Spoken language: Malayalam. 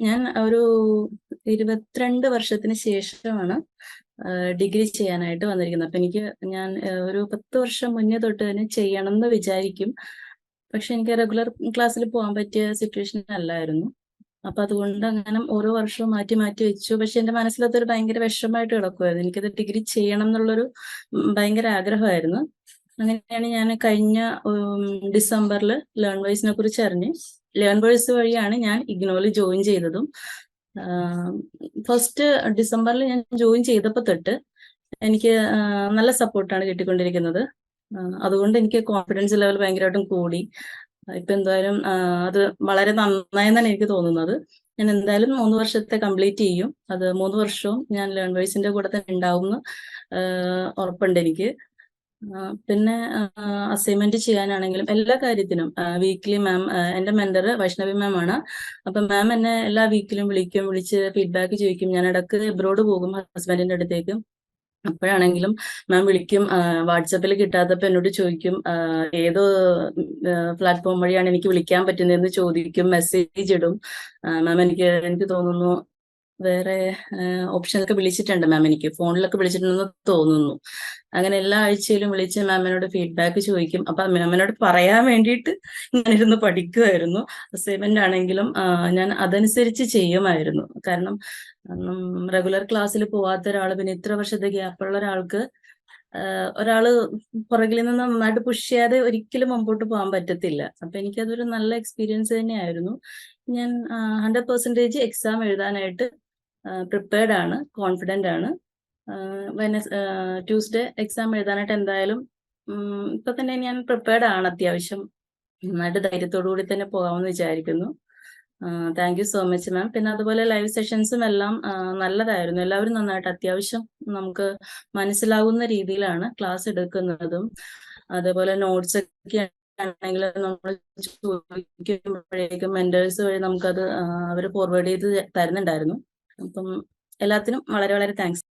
ഞാൻ ഒരു ഇരുപത്തിരണ്ട് വർഷത്തിന് ശേഷമാണ് ഡിഗ്രി ചെയ്യാനായിട്ട് വന്നിരിക്കുന്നത്. അപ്പൊ എനിക്ക് ഞാൻ ഒരു പത്ത് വർഷം മുന്നേ തൊട്ട് തന്നെ ചെയ്യണം എന്ന് വിചാരിക്കും. പക്ഷെ എനിക്ക് റെഗുലർ ക്ലാസ്സിൽ പോകാൻ പറ്റിയ സിറ്റുവേഷൻ അല്ലായിരുന്നു. അപ്പൊ അതുകൊണ്ട് അങ്ങനെ ഓരോ വർഷവും മാറ്റി മാറ്റി വെച്ചു. പക്ഷെ എന്റെ മനസ്സിലത്തൊരു ഭയങ്കര വിഷമമായിട്ട് കിടക്കുമായിരുന്നു എനിക്കത് ഡിഗ്രി ചെയ്യണം എന്നുള്ളൊരു ഭയങ്കര ആഗ്രഹമായിരുന്നു. അങ്ങനെയാണ് ഞാൻ കഴിഞ്ഞ ഡിസംബറിൽ ലേൺ വോയ്സിനെ കുറിച്ച് അറിഞ്ഞ്. ലേൺ വോയ്സ് വഴിയാണ് ഞാൻ ഇഗ്നോയിൽ ജോയിൻ ചെയ്തതും. ഫസ്റ്റ് ഡിസംബറിൽ ഞാൻ ജോയിൻ ചെയ്തപ്പോൾ തൊട്ട് എനിക്ക് നല്ല സപ്പോർട്ടാണ് കിട്ടിക്കൊണ്ടിരിക്കുന്നത്. അതുകൊണ്ട് എനിക്ക് കോൺഫിഡൻസ് ലെവൽ ഭയങ്കരമായിട്ടും കൂടി. ഇപ്പൊ എന്തായാലും അത് വളരെ നന്നായി തന്നെ എനിക്ക് തോന്നുന്നത്. ഞാൻ എന്തായാലും മൂന്ന് വർഷത്തെ കംപ്ലീറ്റ് ചെയ്യും. അത് മൂന്ന് വർഷവും ഞാൻ ലേൺ വൈസിന്റെ കൂടെ തന്നെ ഉണ്ടാവും ഉറപ്പുണ്ട് എനിക്ക്. പിന്നെ അസൈൻമെന്റ് ചെയ്യാനാണെങ്കിലും എല്ലാ കാര്യത്തിനും വീക്കിലി മാം എന്റെ മെന്റർ വൈഷ്ണവി മാം ആണ്. അപ്പൊ മാം എന്നെ എല്ലാ വീക്കിലും വിളിക്കും വിളിച്ച് ഫീഡ്ബാക്ക് ചോദിക്കും. ഞാൻ ഇടയ്ക്ക് എബ്രോഡ് പോകും ഹസ്ബൻഡിന്റെ അടുത്തേക്ക്. അപ്പോഴാണെങ്കിലും മാം വിളിക്കും വാട്സപ്പിൽ കിട്ടാത്തപ്പോ എന്നോട് ചോദിക്കും ഏത് ഏതോ പ്ലാറ്റ്ഫോം വഴിയാണ് എനിക്ക് വിളിക്കാൻ പറ്റുന്നതെന്ന് ചോദിക്കും മെസ്സേജ് ഇടും. മാം എനിക്ക് എനിക്ക് തോന്നുന്നു വേറെ ഓപ്ഷനൊക്കെ വിളിച്ചിട്ടുണ്ട് മാം എനിക്ക്. ഫോണിലൊക്കെ വിളിച്ചിട്ടുണ്ടെന്ന് തോന്നുന്നു. അങ്ങനെ എല്ലാ ആഴ്ചയിലും വിളിച്ച് മാമിനോട് ഫീഡ്ബാക്ക് ചോദിക്കും. അപ്പൊ മാമിനോട് പറയാൻ വേണ്ടിയിട്ട് ഇങ്ങനെ ഇരുന്ന് പഠിക്കുമായിരുന്നു അസൈൻമെന്റ് ആണെങ്കിലും ഞാൻ അതനുസരിച്ച് ചെയ്യുമായിരുന്നു. കാരണം റെഗുലർ ക്ലാസ്സിൽ പോവാത്ത ഒരാൾ പിന്നെ ഇത്ര വർഷത്തെ ഗ്യാപ്പുള്ള ഒരാൾക്ക് ഒരാൾ പുറകിൽ നിന്ന് നന്നായിട്ട് പുഷ് ചെയ്യാതെ ഒരിക്കലും മുമ്പോട്ട് പോകാൻ പറ്റത്തില്ല. അപ്പൊ എനിക്കതൊരു നല്ല എക്സ്പീരിയൻസ് തന്നെയായിരുന്നു. ഞാൻ ഹൺഡ്രഡ് പെർസെന്റേജ് എക്സാം എഴുതാനായിട്ട് പ്രിപ്പയർഡ് ആണ് കോൺഫിഡന്റ് ആണ്. ട്യൂസ്ഡേ എക്സാം എഴുതാനായിട്ട് എന്തായാലും ഇപ്പൊ തന്നെ ഞാൻ പ്രിപ്പയർഡ് ആണ് അത്യാവശ്യം. നന്നായിട്ട് ധൈര്യത്തോടു കൂടി തന്നെ പോകാമെന്ന് വിചാരിക്കുന്നു. Thank you so much ma'am പിന്നെ അതുപോലെ ലൈവ് സെഷൻസും എല്ലാം നല്ലതായിരുന്നു. എല്ലാവരും നന്നായിട്ട് അത്യാവശ്യം നമുക്ക് മനസ്സിലാവുന്ന രീതിയിലാണ് ക്ലാസ് എടുക്കുന്നതും. അതേപോലെ നോട്ട്സ് ഒക്കെ ആണെങ്കിൽ നമ്മൾ ചോദിക്കുമ്പോഴേക്കും മെന്റേഴ്സ് വഴി നമുക്കത് അവർ ഫോർവേഡ് ചെയ്ത് തരുന്നുണ്ടായിരുന്നു. അപ്പം എല്ലാത്തിനും വളരെ വളരെ താങ്ക്സ്